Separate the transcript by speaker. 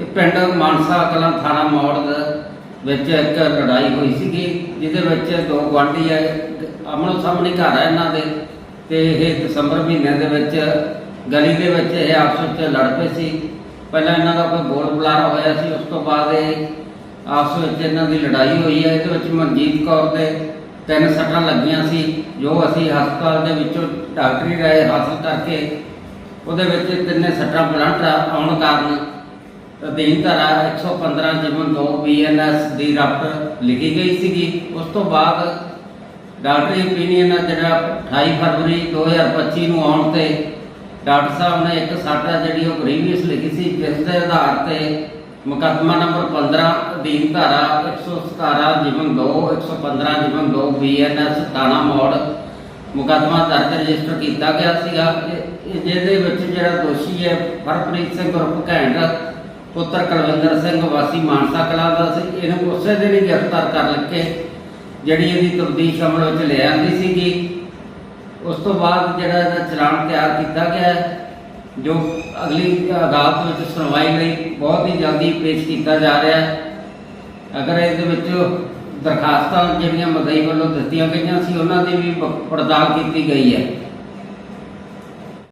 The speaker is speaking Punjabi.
Speaker 1: ਇਹ ਪਿੰਡ ਮਾਨਸਾ ਕਲਾਂ ਥਾਣਾ ਮੌੜ ਦੇ ਵਿੱਚ ਇੱਕ ਲੜਾਈ ਹੋਈ ਸੀਗੀ, ਜਿਹਦੇ ਵਿੱਚ ਦੋ ਗੁਆਂਢੀ ਹੈ ਅਮਨੋ ਸਾਹਮਣੇ ਘਰ ਹੈ ਇਹਨਾਂ ਦੇ, ਤੇ ਇਹ ਦਸੰਬਰ ਮਹੀਨੇ ਦੇ ਵਿੱਚ ਗਲੀ ਦੇ ਵਿੱਚ ਇਹ ਆਪਸ ਵਿੱਚ ਲੜ ਪਏ ਸੀ। ਪਹਿਲਾਂ ਇਹਨਾਂ ਦਾ ਕੋਈ ਬੋਲ ਬੁਲਾਰਾ ਹੋਇਆ ਸੀ, ਉਸ ਤੋਂ ਬਾਅਦ ਇਹ ਆਪਸ ਵਿੱਚ ਇਹਨਾਂ ਦੀ ਲੜਾਈ ਹੋਈ ਹੈ ਇਹਦੇ ਵਿੱਚ ਮਨਜੀਤ ਕੌਰ ਦੇ ਤਿੰਨ ਸੱਟਾਂ ਲੱਗੀਆਂ ਸੀ, ਜੋ ਅਸੀਂ ਹਸਪਤਾਲ ਦੇ ਵਿੱਚੋਂ ਡਾਕਟਰੀ ਰਾਏ ਹਾਸਲ ਕਰਕੇ ਉਹਦੇ ਵਿੱਚ ਤਿੰਨੇ ਸੱਟਾਂ ਬਲੰਟ ਆਉਣ ਕਾਰਨ ਅਧੀਨ ਧਾਰਾ 115 ਜਿਮਨ 2 ਬੀਐਨਐਸ ਦੀ ਰਫਟ ਲਿਖੀ ਗਈ ਸੀਗੀ। ਉਸ ਤੋਂ ਬਾਅਦ ਡਾਕਟਰੀ ਓਪੀਨੀਅਨ ਜਿਹੜਾ 28 ਫਰਵਰੀ 2025 ਨੂੰ ਆਉਣ ਤੇ ਡਾਕਟਰ ਸਾਹਿਬ ਨੇ ਇੱਕ ਸਾਟਾ ਜਿਹੜੀ ਉਹ ਪ੍ਰੀਵੀਅਸ ਲਿਖੀ ਸੀ, ਜਿਸ ਦੇ ਆਧਾਰ ਤੇ ਮੁਕੱਦਮਾ ਨੰਬਰ 15 ਅਧੀਨ ਧਾਰਾ 117 ਜਿਮਨ 2 115 ਜਿਮਨ 2 ਬੀਐਨਐਸ ਥਾਣਾ ਮੋੜ ਮੁਕੱਦਮਾ ਦਰਜ ਰਜਿਸਟਰ ਕੀਤਾ ਗਿਆ ਸੀਗਾ। ਜਿਹਦੇ ਵਿੱਚ ਜਿਹੜਾ ਦੋਸ਼ੀ ਹੈ ਹਰਪ੍ਰੀਤ ਸਿੰਘ ਉਰਫ ਘੈਂਟ ਪੁੱਤਰ ਕੁਲਵਿੰਦਰ ਸਿੰਘ ਵਾਸੀ ਮਾਨਸਾ ਕਲਾਂ ਦਾ ਸੀ। ਇਹਨੂੰ ਉਸੇ ਦਿਨ ਹੀ ਗ੍ਰਿਫਤਾਰ ਕਰ ਲੱਕੇ ਜਿਹੜੀ ਇਹਦੀ ਤਬਦੀਸ਼ ਅਮਲ ਵਿੱਚ ਲੈ ਆਂਦੀ ਸੀਗੀ। ਉਸ ਤੋਂ ਬਾਅਦ ਜਿਹੜਾ ਇਹਦਾ ਚਲਾਨ ਤਿਆਰ ਕੀਤਾ ਗਿਆ ਜੋ ਅਗਲੀ ਅਦਾਲਤ ਵਿੱਚ ਸੁਣਵਾਈ ਲਈ ਬਹੁਤ ਹੀ ਜਲਦੀ ਪੇਸ਼ ਕੀਤਾ ਜਾ ਰਿਹਾ ਹੈ। ਅਗਰ ਇਹਦੇ ਵਿੱਚ ਦਰਖਾਸਤਾਂ ਜਿਹੜੀਆਂ ਮਦਈ ਵੱਲੋਂ ਦਿੱਤੀਆਂ ਗਈਆਂ ਸੀ, ਉਹਨਾਂ ਦੀ ਵੀ, ਪੜਤਾਲ ਕੀਤੀ ਗਈ ਹੈ।